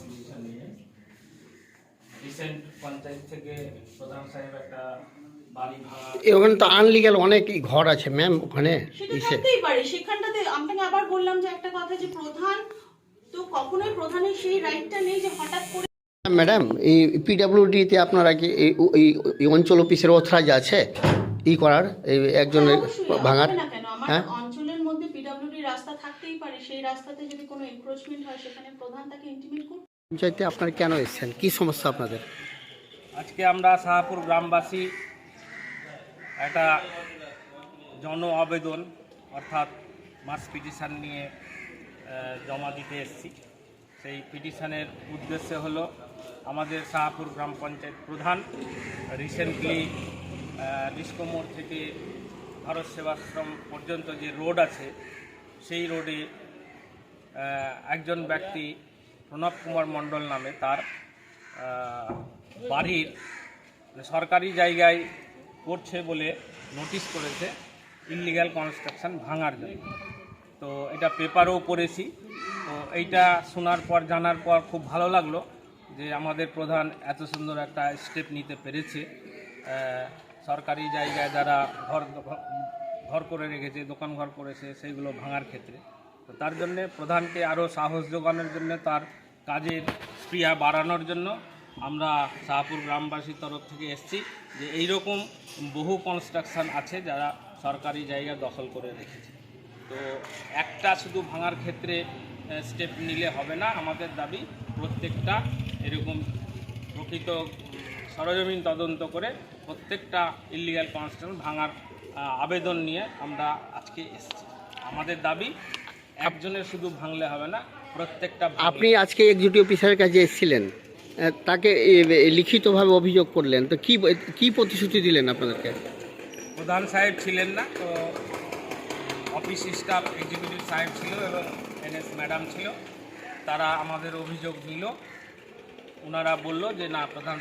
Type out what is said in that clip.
Decision নিয়ে recent panchayat থেকে প্রধান সাহেব একটা ওখানে তো আনলিগাল অনেক ঘর আছে ম্যাম ওখানে সেটা ইসে থাকতেই পারে সেখানটাতে আপনাকে আবার বললাম যে একটা কথা যে প্রধান তো কখনোই প্রধানের সেই রাইটটা নেই যে হঠাৎ করে ম্যাডাম এই পিডাব্লিউডিতে আপনারা কি এই অঞ্চল অফিসের অথরাইজ আছে? ই করার? এই একজনের ভাঙার? কেন? আমার হ্যাঁ? থাকতেই পারে সেই রাস্তাতে যদি কোনো এনক্রোচমেন্ট হয় সেখানে প্রধান তাকে ইন্টিমেট করবে পঞ্চায়েতে আপনারা কেন এসেছেন? কি সমস্যা আপনাদের? আজকে আমরা শাহপুর গ্রামবাসী একটা জন আবেদন অর্থাৎ মাস পিটিশান নিয়ে জমা দিতে এসেছি। সেই পিটিশানের উদ্দেশ্য হলো আমাদের শাহপুর গ্রাম পঞ্চায়েত প্রধান রিসেন্টলি ডিসকো মোড় থেকে ভারত সেবাশ্রম পর্যন্ত যে রোড আছে সেই রোডে একজন ব্যক্তি প্রণব কুমার মণ্ডল নামে তার বাড়ির সরকারি জায়গায় করছে বলে নোটিশ করেছে ইলিগ্যাল কনস্ট্রাকশন ভাঙার জন্য। তো এটা পেপারেও পড়েছি। তো এইটা শোনার পর, জানার পর খুব ভালো লাগল যে আমাদের প্রধান এত সুন্দর একটা স্টেপ নিতে পেরেছে। সরকারি জায়গায় যারা ঘর ঘর করে রেখেছে, দোকান ঘর করেছে, সেইগুলো ভাঙার ক্ষেত্রে। তো তার জন্য প্রধানকে আরও সাহস যোগানোর জন্য তার কাজের স্পৃহা বাড়ানোর জন্য আমরা শাহপুর গ্রামবাসীর তরফ থেকে এসেছি যে এইরকম বহু কনস্ট্রাকশন আছে যারা সরকারি জায়গা দখল করে রেখেছে। তো একটা শুধু ভাঙার ক্ষেত্রে স্টেপ নিলে হবে না আমাদের দাবি, প্রত্যেকটা এরকম প্রকৃত সরজমিন তদন্ত করে প্রত্যেকটা ইলিগাল কনস্ট্রাকশন ভাঙার আবেদন নিয়ে আমরা আজকে এসেছি। আমাদের দাবি একজনের শুধু ভাঙলে হবে না প্রত্যেকটা আপনি আজকে এক্সিকিউটিভ অফিসারের কাছে এসেছিলেন। তাকে লিখিতভাবে অভিযোগ করলেন। তো কি কি প্রতিশ্রুতি দিলেন আপনাদেরকে? প্রধান সাহেব ছিলেন না তো অফিস স্টাফ এক্সিকিউটিভ সাহেব ছিল এবং এনএস ম্যাডাম ছিল। তারা আমাদের অভিযোগ নিল ওনারা বলল যে না প্রধান